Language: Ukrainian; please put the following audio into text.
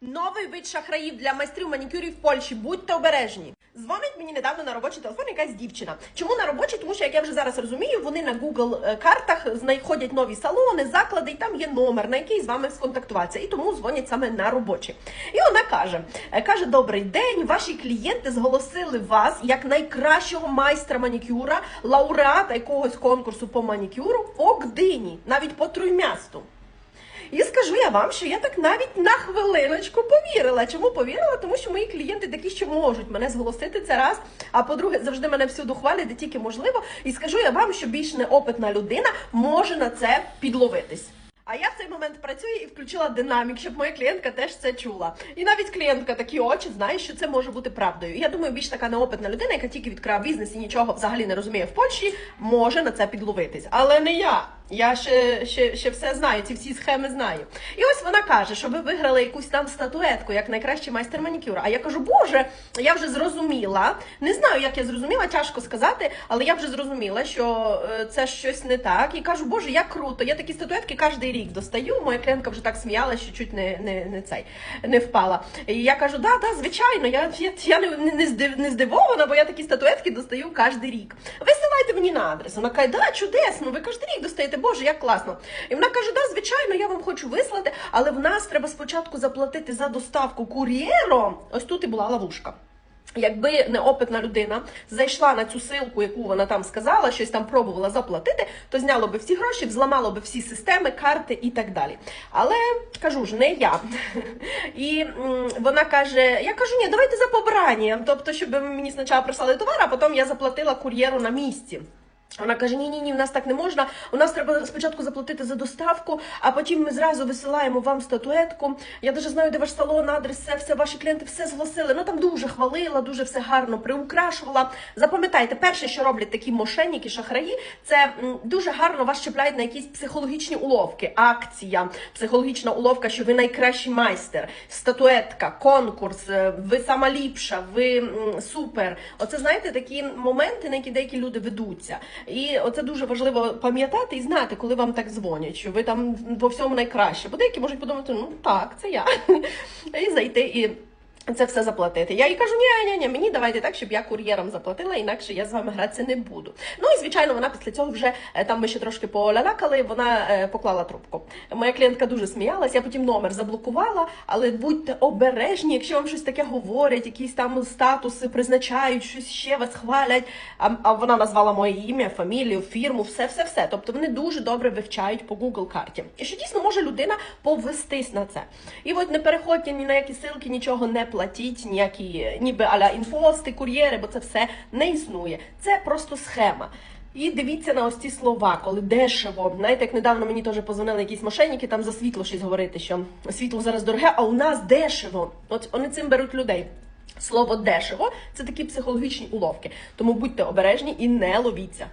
Новий вид шахраїв для майстрів манікюрів в Польщі. Будьте обережні. Дзвонить мені недавно на робочий телефон якась дівчина. Чому на робочий? Тому що, як я вже зараз розумію, вони на Google е, картах знаходять нові салони, заклади, і там є номер, на який з вами сконтактуватися. І тому дзвонять саме на робочий. І вона каже: е, каже: Добрий день, ваші клієнти зголосили вас як найкращого майстра манікюра, лауреата якогось конкурсу по манікюру по Гдині, навіть по Труймясту. І скажу я вам, що я так навіть на хвилиночку повірила. Чому повірила? Тому що мої клієнти такі, що можуть мене зголосити це раз. А по-друге, завжди мене всюди хвалять, де тільки можливо. І скажу я вам, що більш неопитна людина може на це підловитись. А я в цей момент працюю і включила динамік, щоб моя клієнтка теж це чула. І навіть клієнтка такі очі знає, що це може бути правдою. Я думаю, більш така неопитна людина, яка тільки відкрила бізнес і нічого взагалі не розуміє в Польщі, може на це підловитись. Але не я. Я ще, ще, ще все знаю, ці всі схеми знаю. І ось вона каже, що ви виграли якусь там статуетку, як найкращий майстер манікюра. А я кажу, боже, я вже зрозуміла. Не знаю, як я зрозуміла, тяжко сказати, але я вже зрозуміла, що е, це щось не так. І кажу, боже, як круто. Я такі статуетки кожен рік достаю. Моя клієнтка вже так сміялася, що чуть не, не, не цей не впала. І я кажу, да, да, звичайно, я, я, я не, не, здив, не здивована, бо я такі статуетки достаю кожен рік. Висилайте мені на адрес. Вона каже, да, чудесно, ви кожен рік достаєте. Боже, як класно. І вона каже: да, звичайно, я вам хочу вислати, але в нас треба спочатку заплатити за доставку кур'єром. Ось тут і була ловушка. Якби неопитна людина зайшла на цю силку, яку вона там сказала, щось там пробувала заплатити, то зняло би всі гроші, взламало би всі системи, карти і так далі. Але кажу ж, не я. І вона каже: я кажу, ні, давайте за побранням. Тобто, щоб мені спочатку прислали товар, а потім я заплатила кур'єру на місці. Вона каже: ні, ні, ні, в нас так не можна. У нас треба спочатку заплатити за доставку, а потім ми зразу висилаємо вам статуетку. Я даже знаю, де ваш салон, адрес, все, все, ваші клієнти все зголосили. Ну там дуже хвалила, дуже все гарно приукрашувала. Запам'ятайте, перше, що роблять такі мошенники, шахраї, це дуже гарно вас чіпляють на якісь психологічні уловки, акція, психологічна уловка, що ви найкращий майстер, статуетка, конкурс, е, ви сама ліпша, ви супер. Оце знаєте такі моменти, на які деякі люди ведуться. І оце дуже важливо пам'ятати і знати, коли вам так дзвонять, що ви там по всьому найкраще. Бо деякі можуть подумати, ну так, це я. І зайти і. Це все заплатити. Я їй кажу, ні, ні, ні, мені давайте так, щоб я кур'єром заплатила, інакше я з вами гратися не буду. Ну і звичайно, вона після цього вже е, там ми ще трошки полялякали, вона е, поклала трубку. Моя клієнтка дуже сміялась, я потім номер заблокувала, але будьте обережні, якщо вам щось таке говорять, якісь там статуси призначають, щось ще вас хвалять. А, а вона назвала моє ім'я, фамілію, фірму, все, все, все. Тобто вони дуже добре вивчають по Google карті. І що дійсно може людина повестись на це. І от не переходьте ні на які силки, нічого не платіть, ніякі ніби аля інфости, кур'єри, бо це все не існує. Це просто схема. І дивіться на ось ці слова, коли дешево. Знаєте, як недавно мені теж позвонили якісь мошенники, там за світло щось говорити, що світло зараз дороге, а у нас дешево. От вони цим беруть людей. Слово дешево це такі психологічні уловки. Тому будьте обережні і не ловіться.